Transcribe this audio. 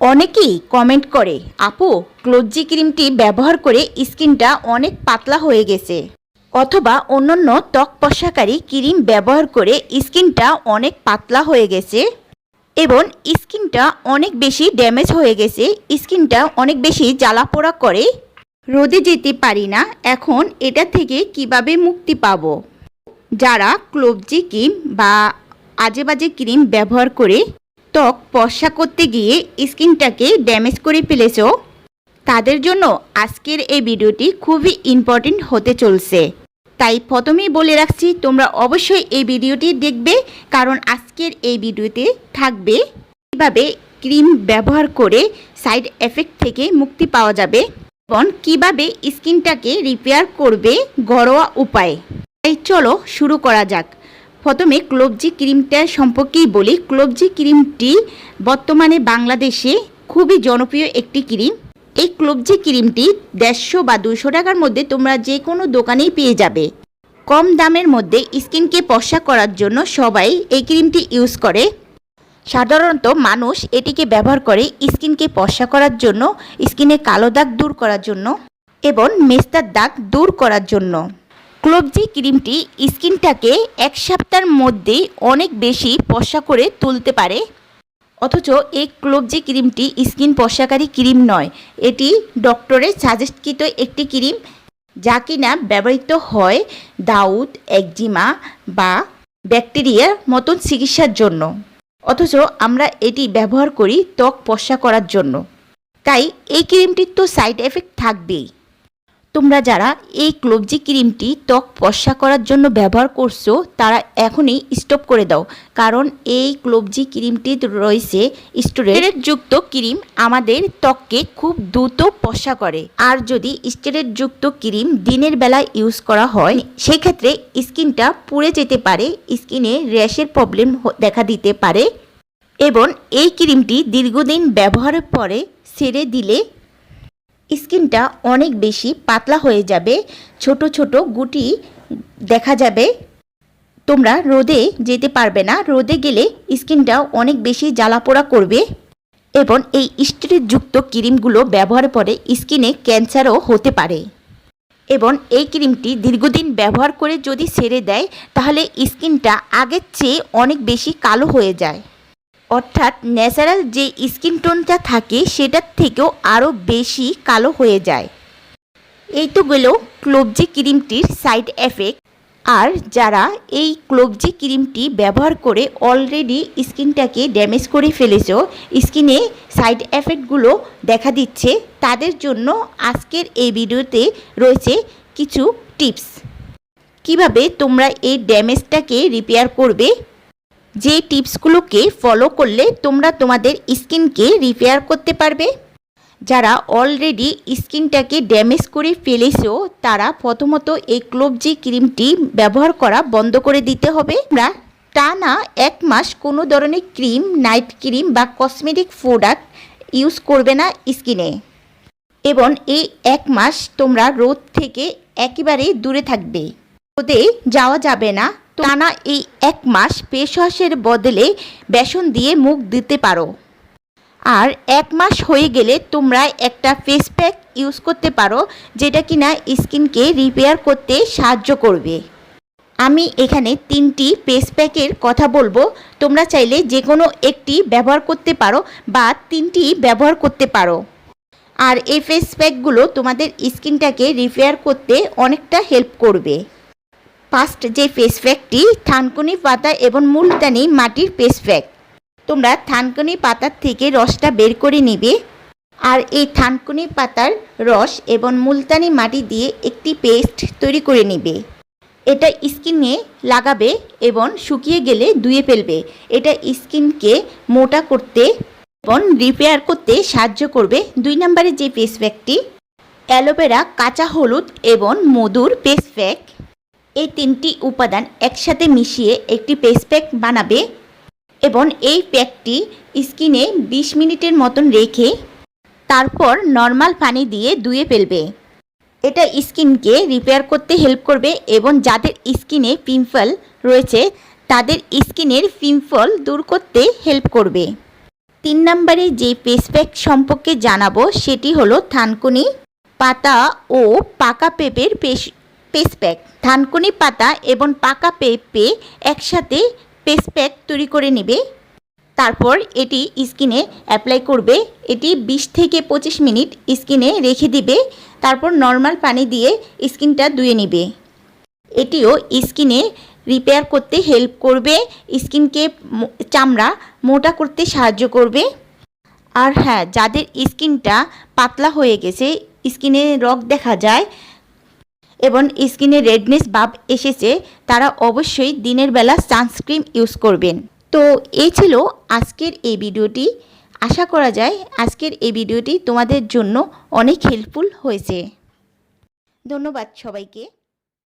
অনেকেই কমেন্ট করে, আপু ক্লোজি ক্রিমটি ব্যবহার করে স্কিনটা অনেক পাতলা হয়ে গেছে। অথবা অন্যান্য ত্বক পশাকারী ক্রিম ব্যবহার করে স্কিনটা অনেক পাতলা হয়ে গেছে এবং স্কিনটা অনেক বেশি ড্যামেজ হয়ে গেছে, স্কিনটা অনেক বেশি জ্বালা পোড়া করে। রোদে যেতে পারি না, এখন এটা থেকে কীভাবে মুক্তি পাব? যারা ক্লোবজি ক্রিম বা আজে বাজে ক্রিম ব্যবহার করে ত্বক পশা করতে গিয়ে স্কিনটাকে ড্যামেজ করে ফেলেছ? তাদের জন্য আজকের এই ভিডিওটি খুবই ইম্পর্টেন্ট হতে চলছে। তাই প্রথমেই বলে রাখছি, তোমরা অবশ্যই এই ভিডিওটি দেখবে, কারণ আজকের এই ভিডিওতে থাকবে কীভাবে ক্রিম ব্যবহার করে সাইড এফেক্ট থেকে মুক্তি পাওয়া যাবে এবং কীভাবে স্কিনটাকে রিপেয়ার করবে ঘরোয়া উপায়ে। তাই চলো শুরু করা যাক। প্রথমে ক্লোবজি ক্রিমটা সম্পর্কেই বলি। ক্লোবজি ক্রিমটি বর্তমানে বাংলাদেশে খুবই জনপ্রিয় একটি ক্রিম। এই ক্লোবজি ক্রিমটি দেড়শো বা দুশো টাকার মধ্যে তোমরা যে কোনো দোকানেই পেয়ে যাবে। কম দামের মধ্যে স্কিনকে পশা করার জন্য সবাই এই ক্রিমটি ইউজ করে। সাধারণত মানুষ এটিকে ব্যবহার করে স্কিনকে পশা করার জন্য, স্কিনে কালো দাগ দূর করার জন্য এবং মেস্তার দাগ দূর করার জন্য। ক্লোবজি ক্রিমটি স্কিনটাকে এক সপ্তাহের মধ্যেই অনেক বেশি পশা করে তুলতে পারে। অথচ এই ক্লোবজি ক্রিমটি স্কিন পশাকারী ক্রিম নয়, এটি ডক্টরের সাজেস্টকৃত একটি ক্রিম যা কিনা ব্যবহৃত হয় দাউদ, একজিমা বা ব্যাকটেরিয়ার মতন চিকিৎসার জন্য। অথচ আমরা এটি ব্যবহার করি ত্বক পশা করার জন্য। তাই এই ক্রিমটির তো সাইড এফেক্ট থাকবেই। তোমরা যারা এই ক্লোবজি ক্রিমটি ত্বক পশা করার জন্য ব্যবহার করছ, তারা এখনই স্টপ করে দাও। কারণ এই ক্লোবজি ক্রিমটি রয়েছে স্টেরয়েড যুক্ত ক্রিম, আমাদের ত্বককে খুব দ্রুত পশা করে। আর যদি স্টেরয়েড যুক্ত ক্রিম দিনের বেলায় ইউজ করা হয়, সেক্ষেত্রে স্কিনটা পুড়ে যেতে পারে, স্কিনে র্যাশের প্রবলেম দেখা দিতে পারে। এবং এই ক্রিমটি দীর্ঘদিন ব্যবহারের পরে ছেড়ে দিলে স্কিনটা অনেক বেশি পাতলা হয়ে যাবে, ছোট ছোট গুটি দেখা যাবে। তোমরা রোদে যেতে পারবে না, রোদে গেলে স্কিনটা অনেক বেশি জ্বালাপোড়া করবে এবং এই স্টেরয়েডযুক্ত ক্রিমগুলো ব্যবহার পরে স্কিনে ক্যান্সারও হতে পারে। এবং এই ক্রিমটি দীর্ঘদিন ব্যবহার করে যদি ছেড়ে দেয়, তাহলে স্কিনটা আগের চেয়ে অনেক বেশি কালো হয়ে যায়। অর্থাৎ ন্যাচারাল যে স্কিন টোনটা থাকে, সেটার থেকেও আরও বেশি কালো হয়ে যায়। এই তো গেল ক্লোবজি ক্রিমটির সাইড এফেক্ট। আর যারা এই ক্লোবজি ক্রিমটি ব্যবহার করে অলরেডি স্কিনটাকে ড্যামেজ করে ফেলেছ, স্কিনে সাইড এফেক্টগুলো দেখা দিচ্ছে, তাদের জন্য আজকের এই ভিডিওতে রয়েছে কিছু টিপস। কীভাবে তোমরা এই ড্যামেজটাকে রিপেয়ার করবে? যে টিপসগুলোকে ফলো করলে তোমরা তোমাদের স্কিনকে রিপেয়ার করতে পারবে। যারা অলরেডি স্কিনটাকে ড্যামেজ করে ফেলেছো, তারা প্রথমত এই ক্লোবজি ক্রিমটি ব্যবহার করা বন্ধ করে দিতে হবে। আমরা টানা এক মাস কোনো ধরনের ক্রিম, নাইট ক্রিম বা কসমেটিক প্রোডাক্ট ইউজ করবে না স্কিনে। এবং এই এক মাস তোমরা রোদ থেকে একেবারে দূরে থাকবে। রোদে যাওয়া যাবে না। টানা এই এক মাস ফেস বদলে বেসন দিয়ে মুখ দিতে পারো। আর এক মাস হয়ে গেলে তোমরা একটা ফেস প্যাক ইউজ করতে পারো, যেটা কিনা স্কিনকে রিপেয়ার করতে সাহায্য করবে। আমি এখানে তিনটি ফেস প্যাকের কথা বলব। তোমরা চাইলে যে কোনো একটি ব্যবহার করতে পারো বা তিনটি ব্যবহার করতে পারো। আর এই ফেস প্যাকগুলো তোমাদের স্কিনটাকে রিপেয়ার করতে অনেকটা হেল্প করবে। ফার্স্ট যে ফেস প্যাকটি থানকুনি পাতা এবং মুলতানি মাটির ফেস প্যাক তোমরা থানকুনি পাতার থেকে রসটা বের করে নিবে আর এই থানকুনি পাতার রস এবং মুলতানি মাটি দিয়ে একটি পেস্ট তৈরি করে নিবে। এটা স্কিনে লাগাবে এবং শুকিয়ে গেলে ধুয়ে ফেলবে। এটা স্কিনকে মোটা করতে এবং রিপেয়ার করতে সাহায্য করবে। দুই নম্বরে যে ফেস প্যাকটি অ্যালোভেরা, কাঁচা হলুদ এবং মধুর ফেস প্যাক এই তিনটি উপাদান একসাথে মিশিয়ে একটি ফেস প্যাক বানাবে এবং এই প্যাকটি স্কিনে 20 মিনিটের মতন রেখে তারপর নর্মাল পানি দিয়ে ধুয়ে ফেলবে। এটা স্কিনকে রিপেয়ার করতে হেল্প করবে এবং যাদের স্কিনে পিম্পল রয়েছে, তাদের স্কিনের পিম্পল দূর করতে হেল্প করবে। তিন নম্বরে যে ফেস প্যাক সম্পর্কে জানাব, সেটি হলো থানকুনি, পাতা ও পাকা পেঁপের পেস প্যাক থানকুনি পাতা এবং পাকা পেঁপে একসাথে পেস প্যাক তৈরি করে নেবে। তারপর এটি স্কিনে অ্যাপ্লাই করবে। এটি 20 থেকে পঁচিশ মিনিট স্কিনে রেখে দিবে। তারপর নর্মাল পানি দিয়ে স্কিনটা ধুয়ে নেবে। এটিও স্কিনে রিপেয়ার করতে হেল্প করবে। স্কিনকে চামড়া মোটা করতে সাহায্য করবে। আর হ্যাঁ যাদের স্কিনটা পাতলা হয়ে গেছে, স্কিনে রগ দেখা যায় এবং স্কিনে রেডনেস ভাব এসেছে, তারা অবশ্যই দিনের বেলা সানস্ক্রিন ইউজ করবেন। তো এই ছিল আজকের এই ভিডিওটি। আশা করা যায় আজকের এই ভিডিওটি তোমাদের জন্য অনেক হেল্পফুল হয়েছে। ধন্যবাদ সবাইকে।